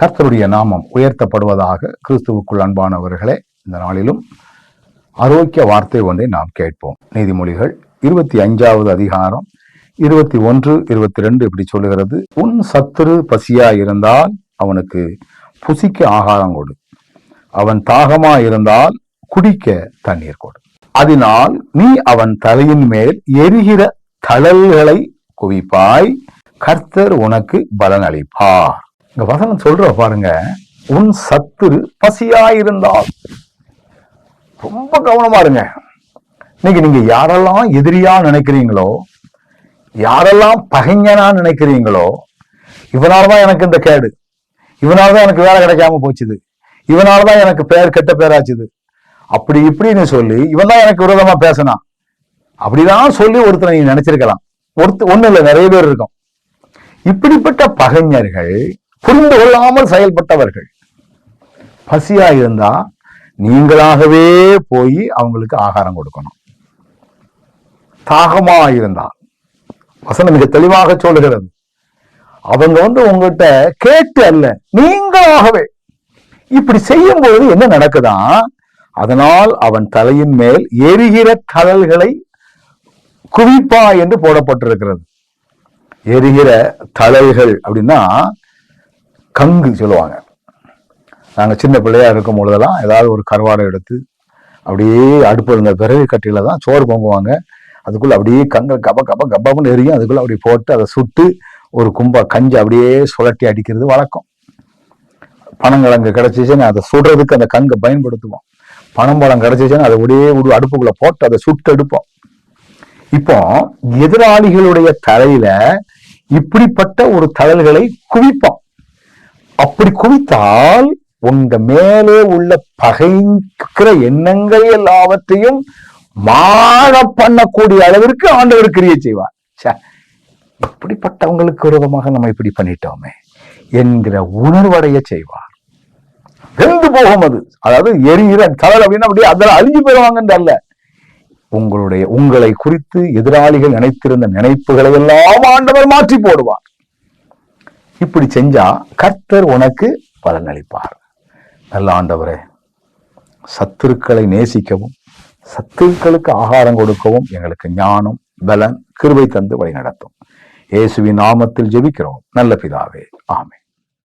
கர்த்தருடைய நாமம் உயர்த்தப்படுவதாக கிறிஸ்துவுக்குள் அன்பானவர்களே இந்த நாளிலும் ஆரோக்கிய வார்த்தை ஒன்றை நாம் கேட்போம். நீதிமொழிகள் இருபத்தி அஞ்சாவது அதிகாரம் இருபத்தி ஒன்று இருபத்தி ரெண்டு இப்படி சொல்லுகிறது. உன் சத்துரு பசியா இருந்தால் அவனுக்கு புசிக்க ஆகாரம் கொடு. அவன் தாகமா இருந்தால் குடிக்க தண்ணீர் கொடு. அதனால் நீ அவன் தலையின் மேல் எரிகிற தழல்களை குவிப்பாய். கர்த்தர் உனக்கு பலன் அளிப்பார் இங்க வசனம் சொல்ற பாருங்க. உன் சத்துரு பசியாயிருந்தால். ரொம்ப கவனமா இருங்க. இன்னைக்கு நீங்க யாரெல்லாம் எதிரியா நினைக்கிறீங்களோ யாரெல்லாம் பகைஞனா நினைக்கிறீங்களோ இவனால்தான் எனக்கு இந்த கேடு. இவனால்தான் எனக்கு வேலை கிடைக்காம போச்சுது. இவனால்தான் எனக்கு பேர் கெட்ட பேராச்சுது. அப்படி இப்படின்னு சொல்லி இவன் தான் எனக்கு விரோதமா பேசினான் அப்படிதான் சொல்லி ஒருத்தனை நீங்க நினைச்சிருக்கலாம். ஒருத்த ஒண்ணு இல்லை நிறைய பேர் இருக்கும். இப்படிப்பட்ட பகைஞர்கள் புரிந்து கொள்ளாமல் செயல்பட்டவர்கள். பசியா இருந்தா நீங்களாகவே போய் அவங்களுக்கு ஆகாரம் கொடுக்கணும். தாகமா இருந்தா. வசனம் மிக தெளிவாக சொல்லுகிறது. அவங்க வந்து உங்ககிட்ட கேட்டு அல்ல நீங்களாகவே. இப்படி செய்யும் பொழுது என்ன நடக்குதான் அதனால் அவன் தலையின் மேல் எரிகிற தழல்களை குவிப்பா என்று போடப்பட்டிருக்கிறது. எரிகிற தழல்கள் அப்படின்னா கங்கு சொல்லுவாங்க. நாங்கள் சின்ன பிள்ளையா இருக்கும் பொழுதெல்லாம் ஏதாவது ஒரு கருவாடை எடுத்து அப்படியே அடுப்பு இருந்த பிறகு கட்டியில் தான் சோறு பொங்குவாங்க. அதுக்குள்ளே அப்படியே கங்க கப கப கபம்னு எரியும். அதுக்குள்ளே அப்படி போட்டு அதை சுட்டு ஒரு கும்பா கஞ்சி அப்படியே சுழட்டி அடிக்கிறது வழக்கம். பனங்கிழங்கு கிடச்சிச்சுன்னு அதை சுடுறதுக்கு அந்த கங்கை பயன்படுத்துவோம். பனம்பழம் கிடச்சிச்சுன்னா அதை அப்படியே ஒரு அடுப்புக்குள்ளே போட்டு அதை சுட்டு எடுப்போம். இப்போ எதிராளிகளுடைய தலையில இப்படிப்பட்ட ஒரு தழல்களை குவிப்போம். அப்படி குவித்தால் உங்க மேலே உள்ள பகைக்கிற எண்ணங்கள் எல்லாவற்றையும் மாற பண்ணக்கூடிய அளவிற்கு ஆண்டவர் கிரியை செய்வார். ச்சே, இப்படிப்பட்டவங்களுக்கு விரோதமாக நம்ம இப்படி பண்ணிட்டோமே என்கிற உணர்வடைய செய்வார். வெந்து போகும் அது. அதாவது எரிகிற கலர் அப்படின்னா அப்படியே அதில் அழிஞ்சு போயிடுவாங்கன்ற அல்ல. உங்களுடைய உங்களை குறித்து எதிராளிகள் நினைத்திருந்த நினைப்புகளை எல்லாம் ஆண்டவர் மாற்றி போடுவார். இப்படி செஞ்சா கர்த்தர் உனக்கு பலனளிப்பார். நல்ல ஆண்டவரே சத்துருக்களை நேசிக்கவும் சத்துருக்களுக்கு ஆகாரம் கொடுக்கவும் எங்களுக்கு ஞானம் பலன் கிருபை தந்து வழி நடத்தும் இயேசுவின் நாமத்தில் ஜெபிக்கிறோம். நல்ல பிதாவே ஆமே